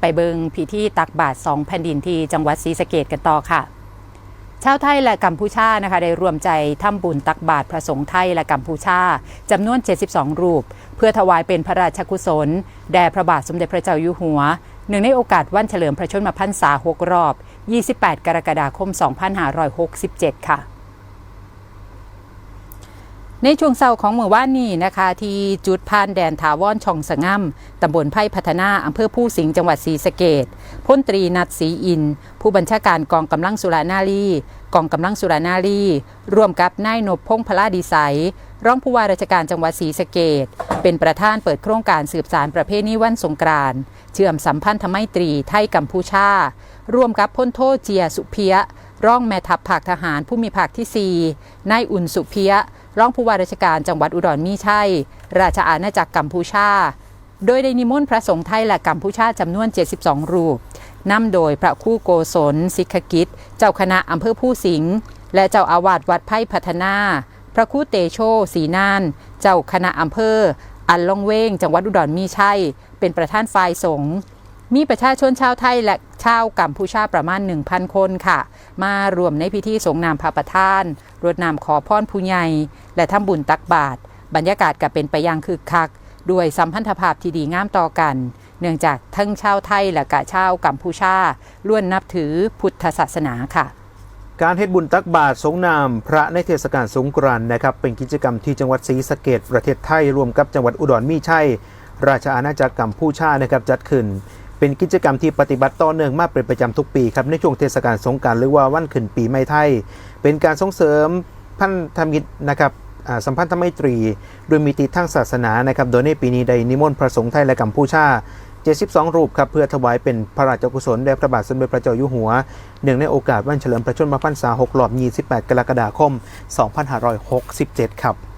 ไปเบิงพิธีตักบาตรสองแผ่นดินที่จังหวัดศรีสะเกดกันต่อค่ะ ชาวไทยและกัมพูชานะคะได้รวมใจทำบุญตักบาตรพระสงฆ์ไทยและกัมพูชาจำนวน 72 รูป เพื่อถวายเป็นพระราชกุศล แด่พระบาทสมเด็จพระเจ้าอยู่หัวหนึ่งในโอกาสวันเฉลิมพระชนมพรรษา 6 รอบ 28 กรกฎาคม 2567 ค่ะ ในช่วงเช้าของเมื่อวานนี้นะคะ ที่จุดพานแดนถาวรช่องสง่ำตำบลไผ่พัฒนาอำเภอผู้สิงห์จังหวัดศรีสะเกดพลตรีนัทศรีอิน ผู้บัญชาการกองกำลังสุรานารีกองกำลังสุรานารีร่วมกับนายนพพงษ์พลาดีไซรองผู้ว่าราชการจังหวัดศรีสะเกดเป็นประธานเปิดโครงการสืบสารประเพณีวันสงกรานต์เชื่อมสัมพันธไมตรีไทยกัมพูชา ร่วมกับพลโทเจียสุเพีย ร่องแม่ทัพภาคทหารผู้มีภาคที่ 4 นายอุ่นสุเพียรองผู้ว่าราชการจังหวัดอุดรมีชัย ราชอาณาจักรกัมพูชา โดยได้นิมนต์พระสงฆ์ไทยและกัมพูชาจำนวน 72 รูปนำโดยพระคู่โกศลสิกขกิจ เจ้าคณะอำเภอผู้สิงห์และเจ้าอาวาสวัดไผ่พัฒนา พระคู่เตโชสีนาน เจ้าคณะอำเภอ อันลองเวงจังหวัดอุดรมีชัย เป็นประธานฝ่ายสงฆ์ มีประชาชนชาวไทยและชาวกัมพูชาประมาณ 1,000 คนค่ะ มารวมในพิธีสงนามพระประธานรดน้ำขอพรผู้ใหญ่และทำบุญตักบาตรบรรยากาศก็เป็นไปอย่างคึกคัก ด้วยสัมพันธภาพที่ดีงามต่อกัน เนื่องจากทั้งชาวไทยและกะชาวกัมพูชาล้วนนับถือพุทธศาสนาค่ะ การเฮ็ดบุญตักบาตรสงนามพระในเทศกาลสงกรานต์นะครับ เป็นกิจกรรมที่จังหวัดศรีสะเกดประเทศไทยร่วมกับจังหวัดอุดรมีชัยราชอาณาจักรกัมพูชานะครับจัดขึ้น เป็นกิจกรรมที่ปฏิบัติต่อเนื่องมาเป็นประจำทุกปีครับในช่วงเทศกาลสงกานต์หรือว่าวันขึ้นปีใหม่ไทย เป็นการส่งเสริมพันธมิตรนะครับสัมพันธไมตรีโดยมีติดทางศาสนานะครับโดยในปีนี้ได้นิมนต์พระสงฆ์ไทยและกัมพูชา 72 รูปครับเพื่อถวายเป็นพระราชกุศลแด่พระบาทสมเด็จพระเจ้าอยู่หัวเนื่องในโอกาสวันเฉลิมพระชนมพรรษา6รอบ28 กรกฎาคม 2567 ครับ